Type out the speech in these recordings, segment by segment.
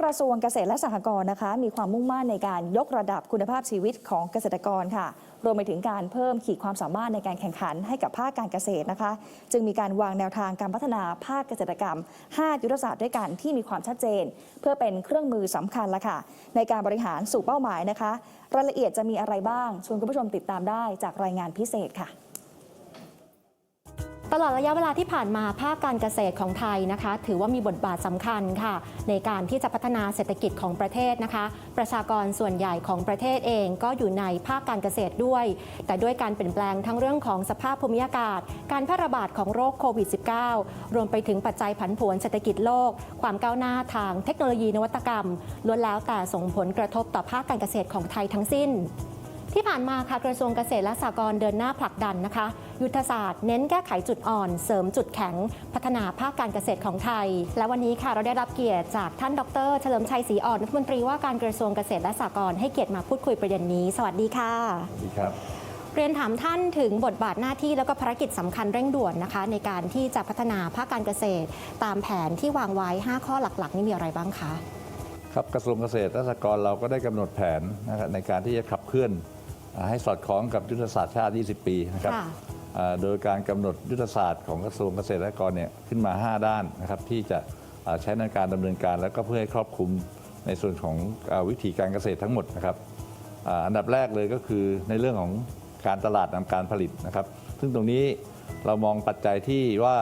กระทรวงเกษตรและสหกรณ์นะคะ มีความมุ่งมั่นในการยกระดับคุณภาพชีวิตของเกษตรกรค่ะ รวมไปถึงการเพิ่มขีดความสามารถในการแข่งขันให้กับภาคการเกษตรนะคะ จึงมีการวางแนวทางการพัฒนาภาคเกษตรกรรม 5 ยุทธศาสตร์ด้วยกันที่มีความชัดเจน เพื่อเป็นเครื่องมือสำคัญละค่ะ ในการบริหารสู่เป้าหมายนะคะ รายละเอียดจะมีอะไรบ้างชวนคุณผู้ชมติดตามได้จากรายงานพิเศษค่ะ ตลอดระยะเวลาที่ผ่านมาภาคการเกษตรของไทยนะคะ ถือว่ามีบทบาทสำคัญค่ะ ในการที่จะพัฒนาเศรษฐกิจของประเทศนะคะ ประชากรส่วนใหญ่ของประเทศเองก็อยู่ในภาคการเกษตรด้วย แต่ด้วยการเปลี่ยนแปลงทั้งเรื่องของสภาพภูมิอากาศ การแพร่ระบาดของโรคโควิด -19 รวมไปถึงปัจจัยผันผวนเศรษฐกิจโลก ความก้าวหน้าทางเทคโนโลยีนวัตกรรมล้วนแล้วแต่ส่งผลกระทบต่อภาคการเกษตรของไทยทั้งสิ้นที่ผ่านมาค่ะกระทรวงเกษตรและสหกรณ์เดินหน้าผลักดันนะคะ ยุทธศาสตร์เน้นแก้ไขจุดอ่อน เสริมจุดแข็ง พัฒนาภาคการเกษตรของไทย และวันนี้ค่ะเราได้รับเกียรติจากท่านดร เฉลิมชัยศรีอ่อนรัฐมนตรีว่าการกระทรวงเกษตรและสหกรณ์ให้เกียรติมาพูดคุยประเด็นนี้ สวัสดีค่ะ สวัสดีครับเรียนถามท่านถึงบทบาทหน้าที่แล้วก็ภารกิจสำคัญเร่งด่วนนะคะ ในการที่จะพัฒนาภาคการเกษตร ตามแผนที่วางไว้ 5 ข้อหลักๆ นี่มีอะไรบ้างคะครับกระทรวงเกษตรและสหกรณ์เราก็ได้กำหนดแผนนะครับในการที่จะขับเคลื่อนอ่าให้สอดคล้องกับยุทธศาสตร์ชาติ 20 ปีนะครับค่ะอ่า โดยการกำหนดยุทธศาสตร์ของกระทรวงเกษตรและกรเนี่ยขึ้นมา 5 ด้านนะครับที่จะใช้ในการดำเนินการ แล้วก็เพื่อให้ครอบคลุมในส่วนของวิธีการเกษตรทั้งหมดนะครับอันดับแรกเลยก็คือในเรื่องของการตลาดนำการผลิตนะครับ ซึ่งตรงนี้เรามองปัจจัยที่ว่า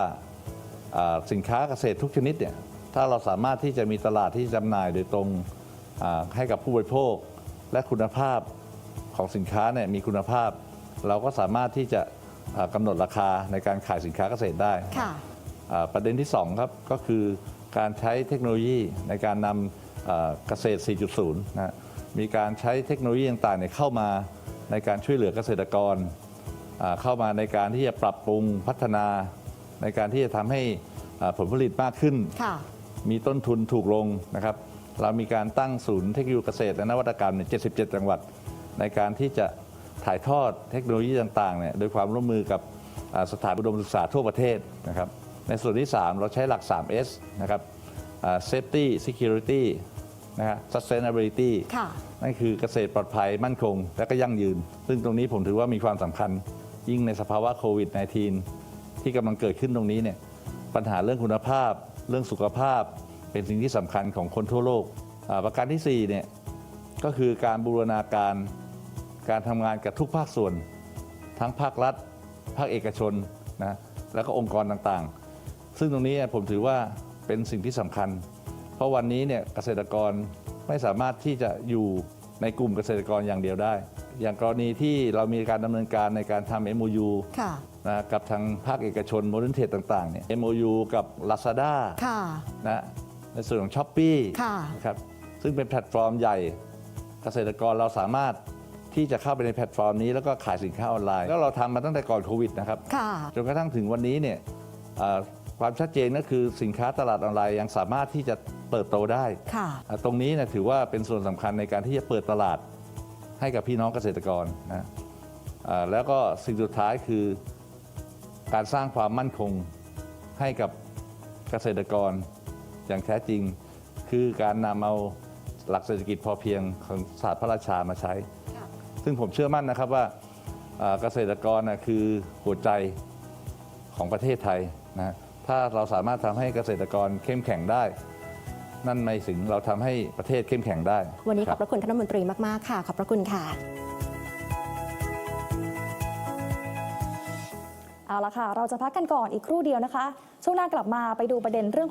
สินค้าเกษตรทุกชนิดเนี่ยถ้าเราสามารถที่จะมีตลาดที่จำหน่ายโดยตรงให้กับผู้บริโภค และคุณภาพของสินค้าเนี่ยมีคุณภาพ เราก็สามารถที่จะ กำหนดราคาในการขายสินค้าเกษตรได้ค่ะอ่าประเด็นที่2ครับก็คือการใช้เทคโนโลยีในการนำอ่าเกษตร 4.0นะฮะมีการใช้เทคโนโลยีต่างๆเนี่ยเข้ามาในการช่วยเหลือเกษตรกรอ่าเข้ามาในการที่จะปรับปรุงพัฒนา ในการที่จะทำให้อ่าผลผลิตมากขึ้นค่ะมีต้นทุนถูกลงนะครับ เรามีการตั้งศูนย์เทคโนโลยีเกษตรและนวัตกรรมเนี่ย77 จังหวัด ในการที่จะ ถ่ายทอดเทคโนโลยีต่างๆเนี่ยโดยความร่วมมือกับอ่าสถานอุดมศึกษาทั่วประเทศนะครับในส่วนที่ 3 เราใช้หลัก 3S นะครับอ่า safety security นะฮะ sustainability ค่ะนั่นคือเกษตรปลอดภัยมั่นคง และก็ยั่งยืน ซึ่งตรงนี้ผมถือว่ามีความสำคัญ ยิ่งในสภาวะโควิด -19 ที่กำลังเกิดขึ้นตรงนี้เนี่ยปัญหาเรื่องคุณภาพ เรื่องสุขภาพ เป็นสิ่งที่สำคัญของคนทั่วโลกอ่าประการที่4เนี่ยก็คือการบูรณาการ การทำงานกับทุกภาคส่วน ทั้งภาครัฐ ภาคเอกชนนะแล้วก็องค์กรต่างๆ ซึ่งตรงนี้ผมถือว่าเป็นสิ่งที่สำคัญ เพราะวันนี้เนี่ยเกษตรกรไม่สามารถที่จะอยู่ในกลุ่มเกษตรกรอย่างเดียวได้ อย่างกรณีที่เรามีการดำเนินการในการทำ MOU ค่ะนะกับทางภาคเอกชนโมเดิร์นเทรดต่างๆเนี่ย MOU กับ Lazada ค่ะนะในส่วนของ s h อ p e e ค่ะนะครับซึ่งเป็นแพลตฟอร์มใหญ่เกษตรกรเราสามารถ ที่จะเข้าไปในแพลตฟอร์มนี้แล้วก็ขายสินค้าออนไลน์ก็เราทำมาตั้งแต่ก่อนโควิดนะครับค่ะจนกระทั่งถึงวันนี้เนี่ยเอ่อความชัดเจนก็คือสินค้าตลาดออนไลน์ยังสามารถที่จะเติบโตได้ค่ะอะตรงนี้เนะถือว่าเป็นส่วนสำคัญในการที่จะเปิดตลาดให้กับพี่น้องเกษตรกรนะอ่าแล้วก็สิ่งสุดท้ายคือการสร้างความมั่นคงให้กับเกษตรกรอย่างแท้จริง คือการนำเอาหลักเศรษฐกิจพอเพียงของศาสตร์พระราชามาใช้ค่ะ ซึ่งผมเชื่อมั่นนะครับว่าอ่าเกษตรกรนะคือหัวใจของประเทศไทยนะถ้าเราสามารถทำให้เกษตรกรเข้มแข็งได้ นั่นหมายถึงเราทำให้ประเทศเข้มแข็งได้ วันนี้ขคอรับบพระคุณท่านรัฐมนตรีมาก ๆ ค่ะ ขอบพระคุณค่ะ เอาละค่ะ เราจะพักกันก่อนอีกครู่เดียวนะคะ ช่วงหน้ากลับมาไปดูประเด็นเรื่อง